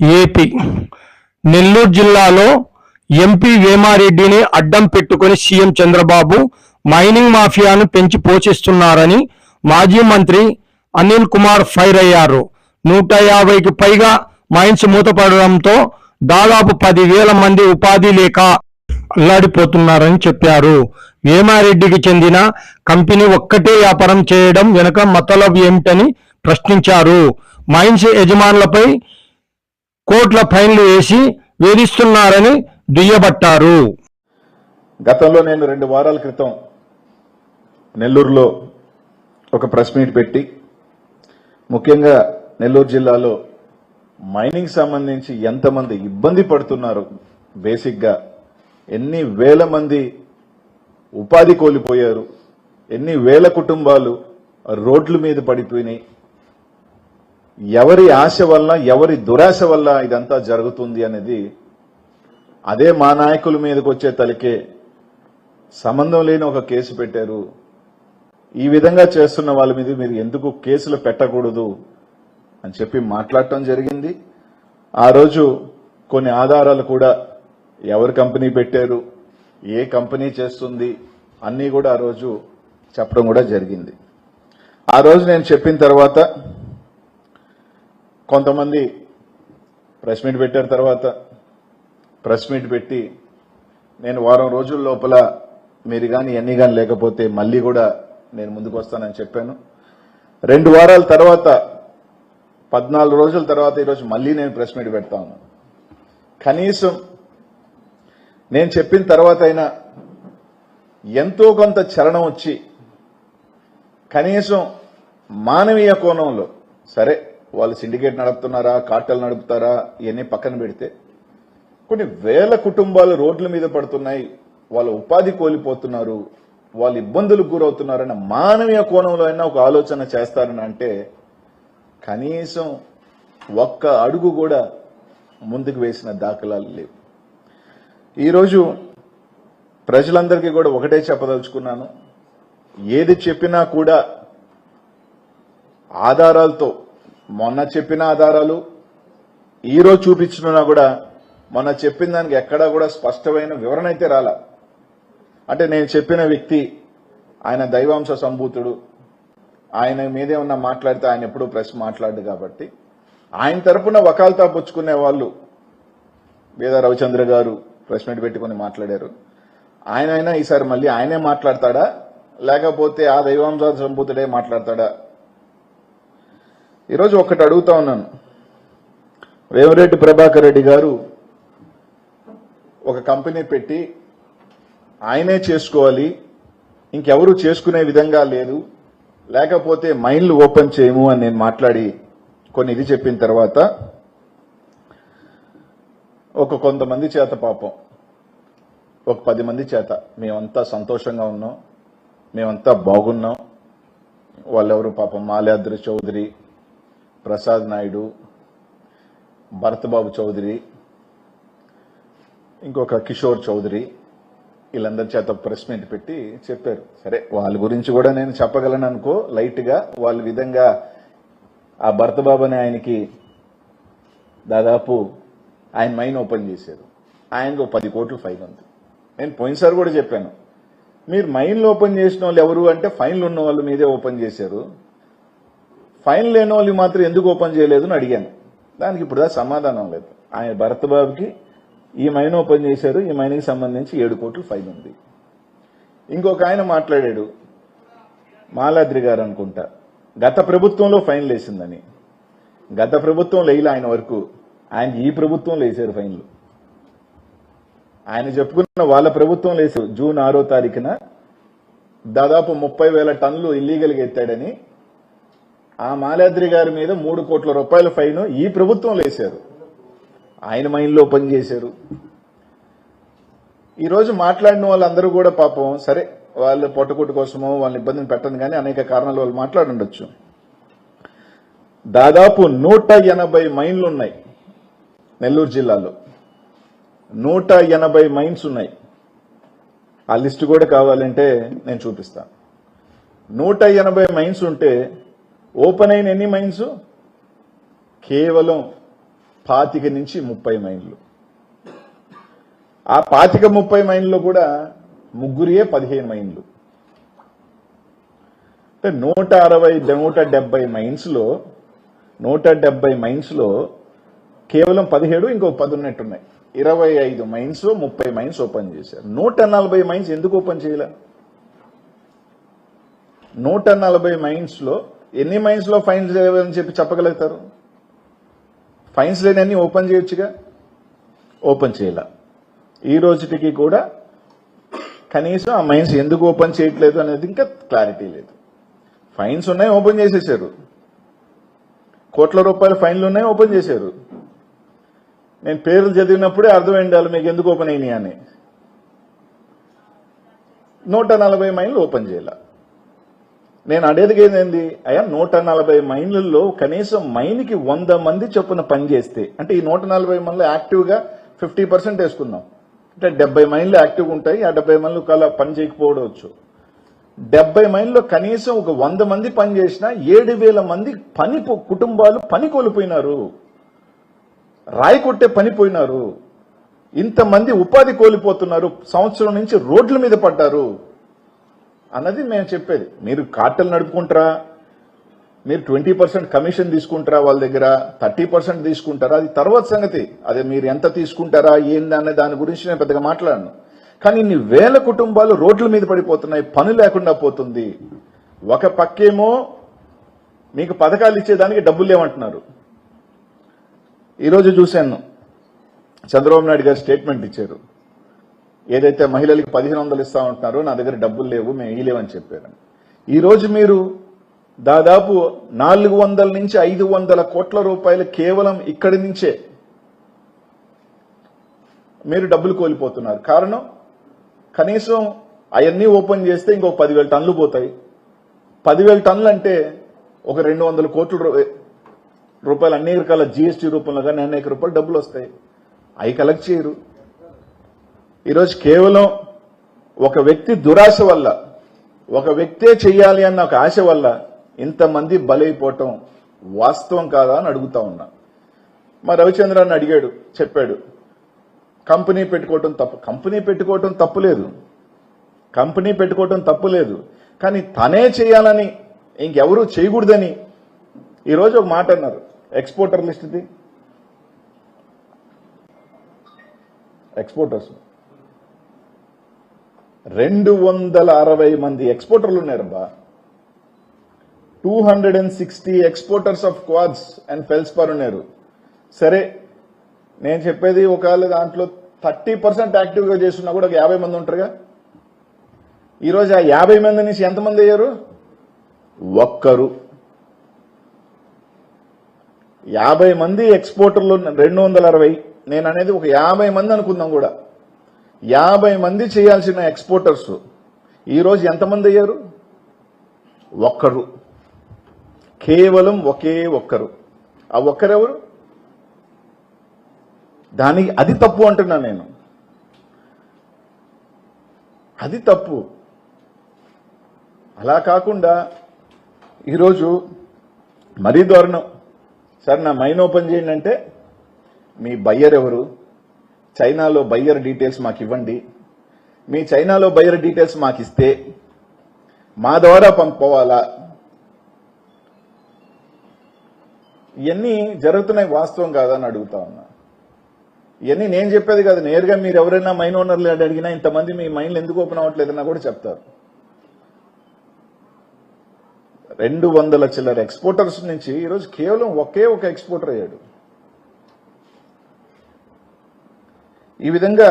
AP. Nellore జిల్లాలో MP వేమారెడ్డిని అడ్డం పెట్టుకుని సీఎం చంద్రబాబు మైనింగ్ మాఫియాను పెంచి పోషిస్తున్నారని మాజీ మంత్రి అనిల్ కుమార్ ఫైర్ అయ్యారు. నూట యాభైకి పైగా మైన్స్ మూతపడడంతో దాదాపు పదివేల మంది ఉపాధి లేక అల్లాడిపోతున్నారని చెప్పారు. వేమారెడ్డికి చెందిన కంపెనీ ఒక్కటే వ్యాపారం చేయడం వెనుక మతలబ్ ఏమిటని ప్రశ్నించారు. మైన్స్ యజమానులపై కోట్ల ఫైన్లు వేసి వేధిస్తున్నారని దుయ్యబట్టారు. గతంలో నేను రెండు వారాల క్రితం నెల్లూరులో ఒక ప్రెస్ మీట్ పెట్టి ముఖ్యంగా నెల్లూరు జిల్లాలో మైనింగ్ సంబంధించి ఎంతమంది ఇబ్బంది పడుతున్నారు బేసిక్గా ఎన్ని వేల మంది ఉపాధి కోల్పోయారు ఎన్ని వేల కుటుంబాలు రోడ్ల మీద పడిపోయినాయి ఎవరి ఆశ వల్ల ఎవరి దురాశ వల్ల ఇదంతా జరుగుతుంది అనేది అదే మా నాయకుల మీదకి వచ్చే తలికే సంబంధం లేని ఒక కేసు పెట్టారు. ఈ విధంగా చేస్తున్న వాళ్ళ మీద మీరు ఎందుకు కేసులు పెట్టకూడదు అని చెప్పి మాట్లాడటం జరిగింది. ఆ రోజు కొన్ని ఆధారాలు కూడా ఎవరు కంపెనీ పెట్టారు ఏ కంపెనీ చేస్తుంది అన్నీ కూడా ఆ రోజు చెప్పడం కూడా జరిగింది. ఆ రోజు నేను చెప్పిన తర్వాత కొంతమంది ప్రెస్ మీట్ పెట్టారు తర్వాత ప్రెస్ మీట్ పెట్టి నేను వారం రోజుల లోపల మీరు కానీ ఎన్ని కానీ లేకపోతే మళ్ళీ కూడా నేను ముందుకు వస్తానని చెప్పాను. రెండు వారాల తర్వాత పద్నాలుగు రోజుల తర్వాత ఈరోజు మళ్ళీ నేను ప్రెస్ మీట్ పెడతా ఉన్నాను. కనీసం నేను చెప్పిన తర్వాత అయినా ఎంతో కొంత చలనం వచ్చి కనీసం మానవీయ కోణంలో సరే వాళ్ళు సిండికేట్ నడుపుతున్నారా కార్టల్ నడుపుతారా ఇవన్నీ పక్కన పెడితే కొన్ని వేల కుటుంబాలు రోడ్ల మీద పడుతున్నాయి వాళ్ళ ఉపాధి కోల్పోతున్నారు వాళ్ళు ఇబ్బందులకు గురవుతున్నారన్న మానవీయ కోణంలో అయినా ఒక ఆలోచన చేస్తారని అంటే కనీసం ఒక్క అడుగు కూడా ముందుకు వేసిన దాఖలాలు లేవు. ఈరోజు ప్రజలందరికీ కూడా ఒకటే చెప్పదలుచుకున్నాను ఏది చెప్పినా కూడా ఆధారాలతో మొన్న చెప్పిన ఆధారాలు ఈరోజు చూపించినా కూడా మొన్న చెప్పిన దానికి ఎక్కడా కూడా స్పష్టమైన వివరణ అయితే రాలా. అంటే నేను చెప్పిన వ్యక్తి ఆయన దైవాంశ సంభూతుడు. ఆయన మీదే ఉన్న మాట్లాడితే ఆయన ఎప్పుడూ ప్రెస్ మాట్లాడు కాబట్టి. ఆయన తరపున వకాల్తా పుచ్చుకునే వాళ్ళు వేద రవిచంద్ర గారు ప్రెస్ మీట్ పెట్టుకుని మాట్లాడారు. ఆయన అయినా ఈసారి మళ్ళీ ఆయనే మాట్లాడతాడా? లేకపోతే ఆ దైవాంశ సంభూతుడే మాట్లాడతాడా? ఈరోజు ఒకటి అడుగుతా ఉన్నాను. వేమిరెడ్డి ప్రభాకర్ రెడ్డి గారు ఒక కంపెనీ పెట్టి ఆయనే చేసుకోవాలి ఇంకెవరు చేసుకునే విధంగా లేదు లేకపోతే మైండ్లు ఓపెన్ చేయము అని నేను మాట్లాడి కొన్ని ఇది చెప్పిన తర్వాత ఒక కొంతమంది చేత పాపం ఒక పది మంది చేత మేమంతా సంతోషంగా ఉన్నాం మేమంతా బాగున్నాం వాళ్ళెవరు పాపం మాల్యాద్రి చౌదరి ప్రసాద్ నాయుడు భరత్బాబు చౌదరి ఇంకొక కిషోర్ చౌదరి వీళ్ళందరి చేత ప్రెస్ మీట్ పెట్టి చెప్పారు. సరే వాళ్ళ గురించి కూడా నేను చెప్పగలను అనుకో లైట్గా వాళ్ళ విధంగా ఆ భరతబాబు అనే ఆయనకి దాదాపు ఆయన మైన్ ఓపెన్ చేశారు. ఆయనకు పది కోట్లు ఫైన్ ఉంది. నేను పోయినసారి కూడా చెప్పాను. మీరు మైన్లు ఓపెన్ చేసిన వాళ్ళు ఎవరు అంటే ఫైన్లు ఉన్న వాళ్ళు మీదే ఓపెన్ చేశారు. ఫైన్ లేని వాళ్ళు మాత్రం ఎందుకు ఓపెన్ చేయలేదు అని అడిగాను. దానికి ఇప్పుడు దా సమాధానం లేదు. ఆయన భరత్ బాబుకి ఈ మైన్ ఓపెన్ చేశారు. ఈ మైన్కి సంబంధించి ఏడు కోట్లు ఫైన్ ఉంది. ఇంకొక ఆయన మాట్లాడాడు. మాలాద్రి గారు అనుకుంటా. గత ప్రభుత్వంలో ఫైన్లు వేసిందని గత ప్రభుత్వం లేయిలా ఆయన వరకు. ఆయన ఈ ప్రభుత్వంలో వేసారు ఫైన్లు. ఆయన చెప్పుకున్న వాళ్ళ ప్రభుత్వం వేసారు జూన్ ఆరో తారీఖున దాదాపు ముప్పై వేల టన్నులు ఇల్లీగల్గా ఎత్తాడని ఆ మాలాద్రి గారి మీద మూడు కోట్ల రూపాయల ఫైన్ ఈ ప్రభుత్వం లేశారు ఆయన మైండ్లో పని చేశారు ఈరోజు మాట్లాడిన వాళ్ళందరూ కూడా పాపం సరే వాళ్ళు పొట్టకుట్టు కోసమో వాళ్ళని ఇబ్బందిని పెట్టను కానీ అనేక కారణాలు వాళ్ళు మాట్లాడుండొచ్చు. దాదాపు నూట ఎనభై మైన్లు ఉన్నాయి నెల్లూరు జిల్లాలో. నూట ఎనభై మైన్స్ ఉన్నాయి ఆ లిస్టు కూడా కావాలంటే నేను చూపిస్తాను నూట ఎనభై మైన్స్ ఉంటే ఓపెన్ అయిన ఎన్ని మైన్స్? కేవలం పాతిక నుంచి ముప్పై మైండ్లు ఆ పాతిక ముప్పై మైన్లో కూడా ముగ్గురియే పదిహేను మైండ్లు అంటే నూట అరవై నూట డెబ్బై మైన్స్లో నూట డెబ్బై మైన్స్లో కేవలం పదిహేడు ఇంకో పది ఉన్నట్టున్నాయి ఇరవై ఐదు మైన్స్ ముప్పై మైన్స్ ఓపెన్ చేశారు. నూట నలభై మైన్స్ ఎందుకు ఓపెన్ చేయలే? నూట నలభై మైన్స్లో ఎన్ని మైన్స్లో ఫైన్స్ లేవని చెప్పి చెప్పగలుగుతారు? ఫైన్స్ లేనన్ని ఓపెన్ చేయొచ్చుగా? ఓపెన్ చేయాల. ఈ రోజుకి కూడా కనీసం ఆ మైన్స్ ఎందుకు ఓపెన్ చేయట్లేదు అనేది ఇంకా క్లారిటీ లేదు. ఫైన్స్ ఉన్నాయి ఓపెన్ చేసేసారు. కోట్ల రూపాయల ఫైన్లు ఉన్నాయి ఓపెన్ చేశారు నేను పేర్లు చదివినప్పుడే అర్థమైంది వాళ్ళు మీకు ఎందుకు ఓపెన్ అయినాయి అని. నూట నలభై మైళ్ళు ఓపెన్ చేయాల. నేను అడేది ఏంది? అయ్యా నూట నలభై మైన్లలో కనీసం మైన్కి వంద మంది చొప్పున పని చేస్తే అంటే ఈ నూట నలభై మైళ్ళు యాక్టివ్గా ఫిఫ్టీ పర్సెంట్ వేసుకుందాం. అంటే డెబ్బై మైన్లు యాక్టివ్గా ఉంటాయి ఆ డెబ్బై మైన్లు కల పని చేయకపోవచ్చు. డెబ్బై మైన్లో కనీసం ఒక వంద మంది పని చేసినా ఏడు వేల మంది పని కుటుంబాలు పని కోల్పోయినారు. రాయి కొట్టే పని పోయినారు. ఇంతమంది ఉపాధి కోల్పోతున్నారు. సంవత్సరం నుంచి రోడ్ల మీద పడ్డారు. అన్నది మేము చెప్పేది. మీరు కార్టెల్ నడుపుకుంటారా? మీరు ట్వంటీ పర్సెంట్ కమిషన్ తీసుకుంటారా వాళ్ళ దగ్గర? థర్టీ పర్సెంట్ తీసుకుంటారా? అది తర్వాత సంగతి. అదే మీరు ఎంత తీసుకుంటారా ఏంది అనే దాని గురించి నేను పెద్దగా మాట్లాడను. కానీ ఇన్ని వేల కుటుంబాలు రోడ్ల మీద పడిపోతున్నాయి పని లేకుండా పోతుంది. ఒక పక్కేమో మీకు పథకాలు ఇచ్చేదానికి డబ్బులు లేవంటున్నారు. ఈరోజు చూశాను. చంద్రబాబు నాయుడు గారు స్టేట్మెంట్ ఇచ్చారు. ఏదైతే మహిళలకి పదిహేను వందలు ఇస్తా ఉంటున్నారో నా దగ్గర డబ్బులు లేవు మేము ఇయ్యలేవని చెప్పారు. ఈరోజు మీరు దాదాపు నాలుగు వందల నుంచి ఐదు వందల కోట్ల రూపాయలు కేవలం ఇక్కడి నుంచే మీరు డబ్బులు కోల్పోతున్నారు. కారణం? కనీసం అవన్నీ ఓపెన్ చేస్తే ఇంకో పదివేల టన్నులు పోతాయి. పదివేల టన్నులు అంటే ఒక రెండు వందల కోట్ల రూపాయలు అనేక రకాల జిఎస్టీ రూపంలో కానీ అనేక రూపాయలు డబ్బులు వస్తాయి. అవి కలెక్ట్ చేయరు. ఈరోజు కేవలం ఒక వ్యక్తి దురాశ వల్ల ఒక వ్యక్తే చెయ్యాలి అన్న ఒక ఆశ వల్ల ఇంతమంది బలైపోవటం వాస్తవం కాదా అని అడుగుతా ఉన్నా. మా రవిచంద్రాన్ని అడిగాడు చెప్పాడు కంపెనీ పెట్టుకోవటం తప్పు కంపెనీ పెట్టుకోవటం తప్పు లేదు. కంపెనీ పెట్టుకోవటం తప్పు లేదు. కానీ తనే చేయాలని ఇంకెవరూ చేయకూడదని ఈరోజు ఒక మాట అన్నారు ఎక్స్పోర్టర్ లిస్ట్ది ఎక్స్పోర్టర్స్ రెండు వందల అరవై మంది ఎక్స్పోర్టర్లు ఉన్నారబ్బా two hundred and sixty exporters of quartz and feldspar ఉన్నారు. సరే నేను చెప్పేది ఒకవేళ దాంట్లో థర్టీ పర్సెంట్ యాక్టివ్గా చేస్తున్నా కూడా ఒక యాభై మంది ఉంటారుగా? ఈరోజు ఆ యాభై మంది నుంచి ఎంతమంది అయ్యారు? ఒక్కరు. యాభై మంది ఎక్స్పోర్టర్లు రెండు వందల అరవై. నేను అనేది ఒక యాభై మంది అనుకుందాం కూడా. యాభై మంది చేయాల్సిన ఎక్స్పోర్టర్స్. ఈరోజు ఎంతమంది అయ్యారు? ఒక్కరు. కేవలం ఒకే ఒక్కరు. ఆ ఒక్కరెవరు? దానికి అది తప్పు అంటున్నా నేను. అది తప్పు. అలా కాకుండా ఈరోజు మరీ దారుణం. సార్ నా మైన్ ఓపెన్ చేయండి అంటే మీ బయ్యర్ ఎవరు చైనాలో బయ్యర్ డీటెయిల్స్ మాకు ఇవ్వండి. మీ చైనాలో బయ్యర్ డీటెయిల్స్ మాకు ఇస్తే మా ద్వారా పంపుకోవాలా? ఇవన్నీ జరుగుతున్నాయి వాస్తవం కాదని అడుగుతా ఉన్నా. ఇవన్నీ నేను చెప్పేది కాదు. నేరుగా మీరు ఎవరైనా మైన్ ఓనర్లు అడిగినా ఇంతమంది మీ మైన్లు ఎందుకు ఓపెన్ అవ్వట్లేదన్నా కూడా చెప్తారు. రెండు వందల చిల్లర ఎక్స్పోర్టర్స్ నుంచి ఈరోజు కేవలం ఒకే ఒక ఎక్స్పోర్టర్ అయ్యాడు. ఈ విధంగా